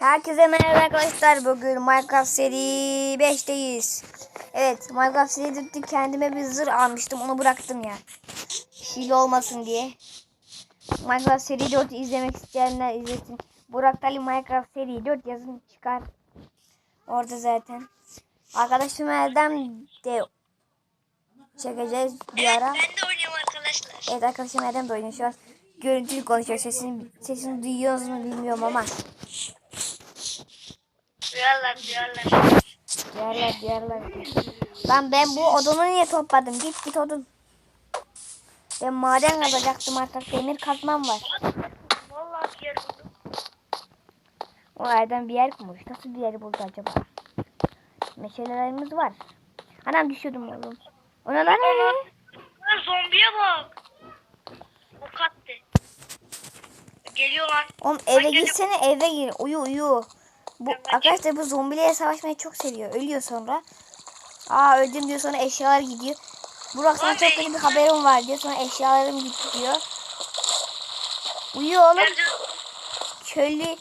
Herkese merhaba arkadaşlar. Bugün Minecraft seri 5'teyiz. Evet Minecraft seri 4'te kendime bir zırh almıştım. Onu bıraktım ya. Şile olmasın diye. Minecraft seri 4'ü izlemek isteyenler izlesin. Burak Ali Minecraft seri 4 yazın çıkar. Orada zaten. Arkadaşım Erdem de çekeceğiz bir Evet ara. ben de oynuyorum arkadaşlar. Evet arkadaşım Erdem de oynuyor şu an. Görüntülü konuşuyor. Sesini, sesini duyuyorsunuz mu bilmiyorum ama. Duyarlar duyarlar. Diğerler diğerler. Lan ben bu odunu niye topladım? Git git odun. Ben maden kazacaktım artık. Demir kazmam var. Vallahi bir yer buldum. O yerden bir yer kurmuş. Nasıl bir yer buldu acaba? Meşalelerimiz var. Anam düşüyordum oğlum. O ne lan? Lan zombiye bak. O kattı. Geliyor lan. Oğlum eve girsene eve gir. Uyu uyu. Bu arkadaşlar bu zombilerle savaşmayı çok seviyor. Ölüyor sonra. Aa öldüm diyor sonra eşyalar gidiyor. Burak sana çok kötü bir haberim var diyor. Sonra eşyalarım gitti diyor. Uyu oğlum. Köylü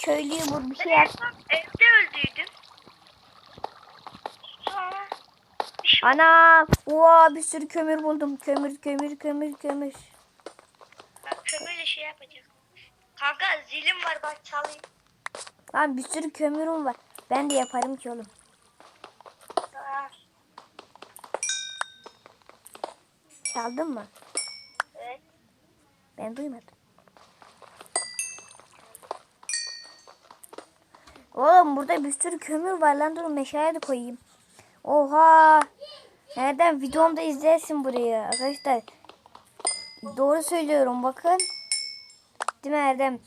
köylüyü bu bir şey yap. evde öldüydüm. Şey Ana! Oha bir sürü kömür buldum. Kömür kömür kömür kömür. Ben kömürle şey yapacağım. Kanka zilim var bak çalayım. Lan bir sürü kömürüm var. Ben de yaparım ki oğlum. Çaldın mı? Evet. Ben duymadım. Oğlum burada bir sürü kömür var lan durun meşale de koyayım. Oha! Nereden videomda izlersin burayı arkadaşlar. Doğru söylüyorum bakın. Değil mi Erdem?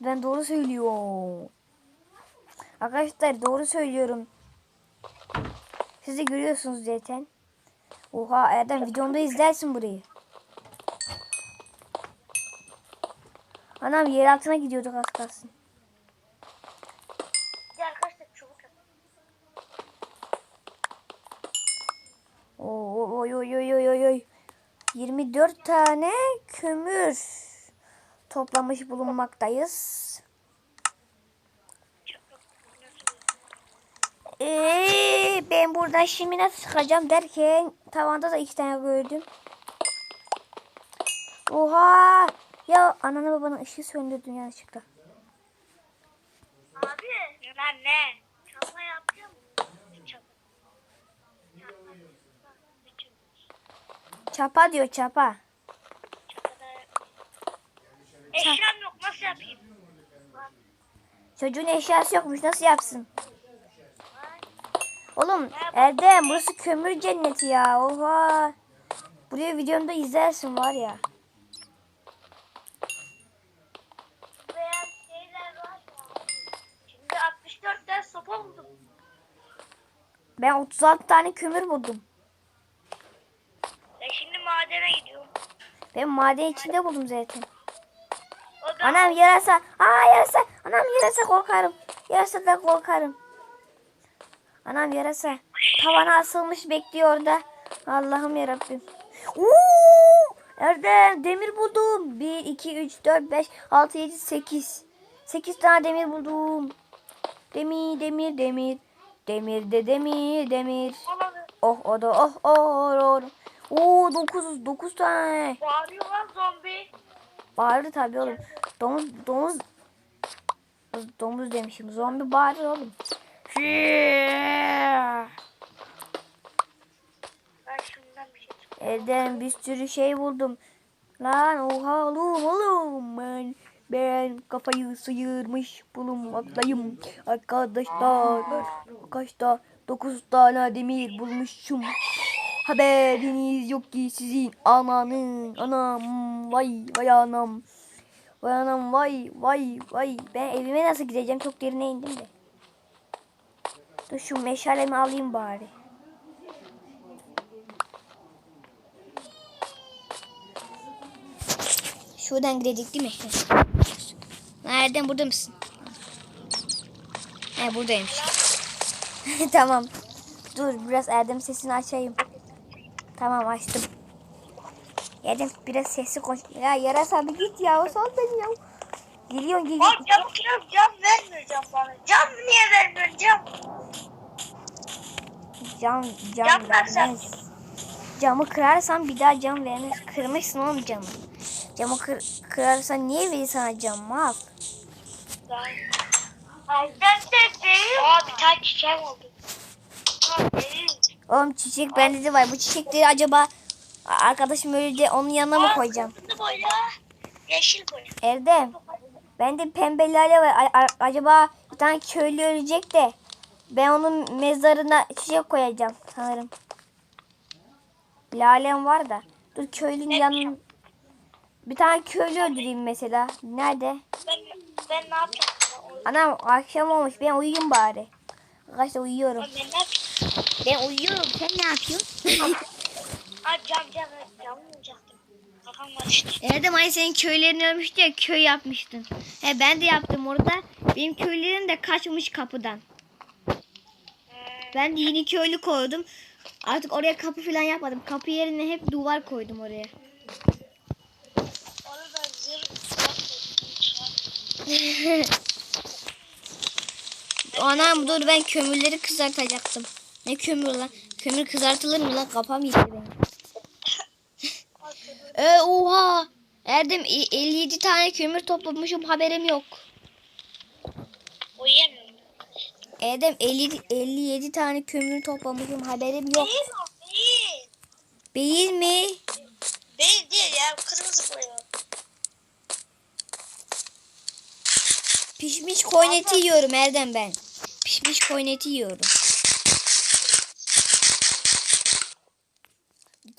Ben doğru söylüyorum. Arkadaşlar doğru söylüyorum. Siz de görüyorsunuz zaten. Oha Erdem videomda izlersin burayı. Anam yer altına gidiyorduk az kalsın. Oy oy oy oy oy oy. 24 tane kömür toplamış bulunmaktayız. Ee, ben buradan şimdi nasıl çıkacağım derken tavanda da iki tane gördüm. Oha! Ya ananı babanın ışığı söndürdün yanlışlıkla. Abi. Lan ne? Yapıyor. Bütün. Çapa diyor çapa. Eşyam yok nasıl yapayım? Çocuğun eşyası yokmuş nasıl yapsın? Oğlum Erdem burası kömür cenneti ya. Oha. Buraya videomda izlersin var ya. Beyaz şeyler var ya. Şimdi 64 tane sopa buldum. Ben 36 tane kömür buldum. Ben şimdi madene gidiyorum. Ben maden içinde buldum zaten. Anam yarasa. Aa yarasa. Anam yarasa korkarım. Yarasa da korkarım. Anam yarasa. Tavana asılmış bekliyor orada. Allah'ım yarabbim. Uuu! Erdem demir buldum. 1, 2, 3, 4, 5, 6, 7, 8. 8 tane demir buldum. Demir, demir, demir. Demir de demir, demir. Oh o da oh oh oh. Oo 9 9 tane. Bağırıyor lan zombi. Bağırdı tabii oğlum. Domuz domuz domuz demişim. Zombi bağırır oğlum. Bir şey. Evden bir sürü şey buldum. Lan oha oğlum oğlum ben ben kafayı sıyırmış bulunmaktayım arkadaşlar. Arkadaşlar 9 tane demir bulmuşum. Haberiniz yok ki sizin ananın anam vay vay anam. Vay anam vay vay vay. Ben evime nasıl gideceğim çok derine indim de. Dur şu meşalemi alayım bari. Şuradan gidecek değil mi? Nereden burada mısın? He buradaymış. tamam. Dur biraz Erdem sesini açayım. Tamam açtım. Erdem biraz sesli konuş. Ya yarasa bir git ya. O sal beni ya. Geliyorsun geliyorsun. Çabuk çabuk cam vermiyor cam bana. cam cam Cam versen. vermez. Camı kırarsan bir daha cam vermez. Kırmışsın oğlum camı. Camı kır, kırarsan niye verir sana cam mal? Aa bir tane çiçeğim oldu. Oğlum çiçek bende de var. Bu çiçekleri acaba arkadaşım öyle de onun yanına mı koyacağım? boya. Yeşil boya. Erdem. Bende pembe lale var. A- a- acaba bir tane köylü ölecek de ben onun mezarına çiçek koyacağım sanırım. Lalem var da. Dur köylünün yanına bir tane köylü öldüreyim mesela. Nerede? Ben, ben ne yapacağım? Anam akşam olmuş. Ben uyuyayım bari. Arkadaşlar uyuyorum. Ben ne yapacağım? Ben uyuyorum. Sen ne yapıyorsun? Aa cam cam cam vuracaktım. Kafam karıştı. Senin köylerin ölmüştü ya köy yapmıştın. He ben de yaptım orada. Benim köylerim de kaçmış kapıdan. Ben de yeni köylü koydum. Artık oraya kapı falan yapmadım. Kapı yerine hep duvar koydum oraya. Anam dur ben kömürleri kızartacaktım. Ne kömür lan? Kömür kızartılır mı lan? Kafam gitti benim. e oha! Erdem e- 57 tane kömür toplamışım haberim yok. Uyuyamıyorum. Erdem 50, 57 tane kömür toplamışım haberim yok. Değil o değil. Değil mi? Değil değil ya kırmızı boya. Pişmiş koyun eti yiyorum Erdem ben. Pişmiş koyun eti yiyorum.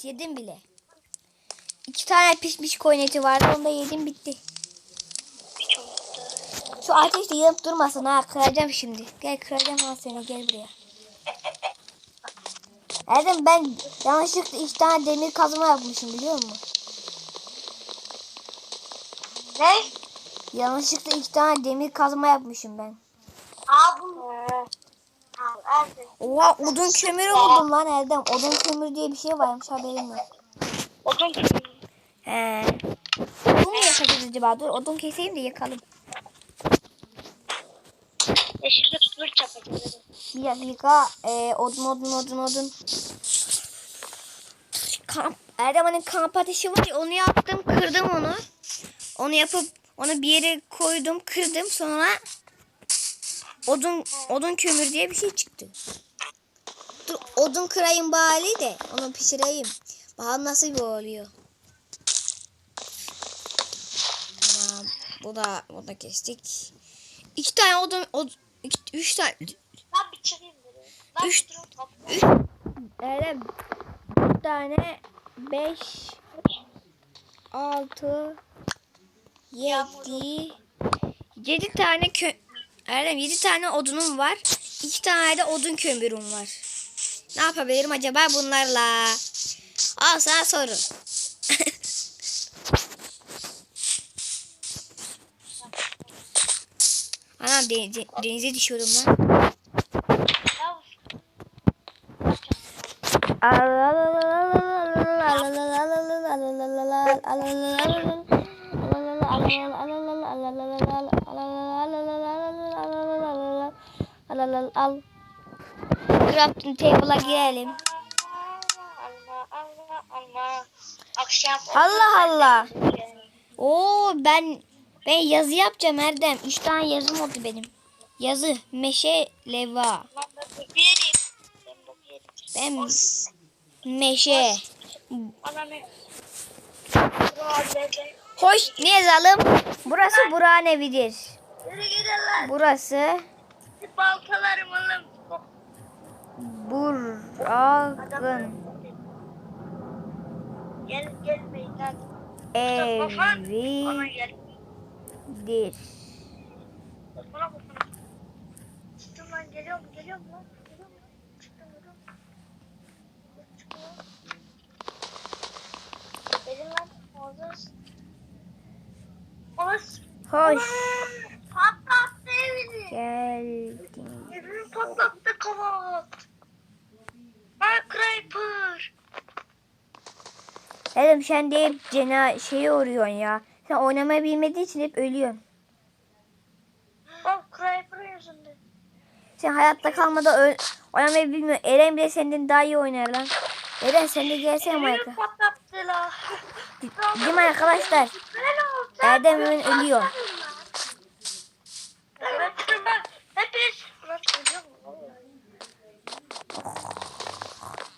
Yedim bile. İki tane pişmiş koyun eti vardı. Onu da yedim bitti. Ateş de yanıp durmasın ha. Kıracağım şimdi. Gel kıracağım ha seni. Gel buraya. Erdem ben yanlışlıkla iki tane demir kazma yapmışım biliyor musun? Ne? Yanlışlıkla iki tane demir kazma yapmışım ben. Evet. Oha odun kömürü buldum lan Erdem. Odun kömürü diye bir şey varmış haberim yok. Odun kömürü. He. Odun mu yakacağız acaba? Dur odun keseyim de yakalım. Yeşilde tutulur çapacağız. Bir dakika. Ee, odun odun odun odun. Kamp, Erdem kamp ateşi var ya onu yaptım kırdım onu. Onu yapıp onu bir yere koydum kırdım sonra odun odun kömür diye bir şey çıktı. Dur odun kırayım bari de onu pişireyim. Bakalım nasıl bir oluyor. Tamam. Bu da bu da kestik. İki tane odun, od, iki- üç tane, Ben bir çıkayım buraya. Ben Üç- bir tane, beş, altı, yedi, yedi tane kö, Erdem yedi tane odunum var. İki tane de odun kömürüm var. Ne yapabilirim acaba bunlarla? Al sana soru. Anam denize, denize düşüyorum lan. Al. Crafting table'a girelim. Allah Allah. Oo ben ben yazı yapacağım Erdem. Üç tane yazım oldu benim. Yazı, meşe, leva. Ben meşe. Hoş ne yazalım? Burası Burak'ın evidir. Burası Baltalarım oğlum. Burak'ın Gel gelmeyin lan. evidir. Çıktım lan lan. Çıktım. Çıktım lan. Lan. Ağzınız. Oğuz. Hoş Patlattı evini. geldin. Evini patlattı kavat. Ay Creeper. Dedim sen de hep cena şeyi uğruyorsun ya. Sen oynamayı bilmediğin için hep ölüyorsun. Bak Creeper yüzünden. Sen hayatta kalmada öl Oynamayı bilmiyor. Eren bile senden daha iyi oynar lan. Eren sen de gelsene Minecraft. patlattı la. Değil mi arkadaşlar? Erdem hemen ölüyor.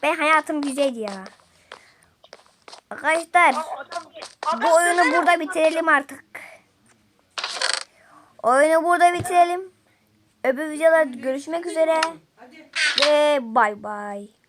Ben hayatım güzeldi ya. Arkadaşlar bu oyunu burada bitirelim artık. Oyunu burada bitirelim. Öbür videolarda görüşmek üzere. Ve bay bay.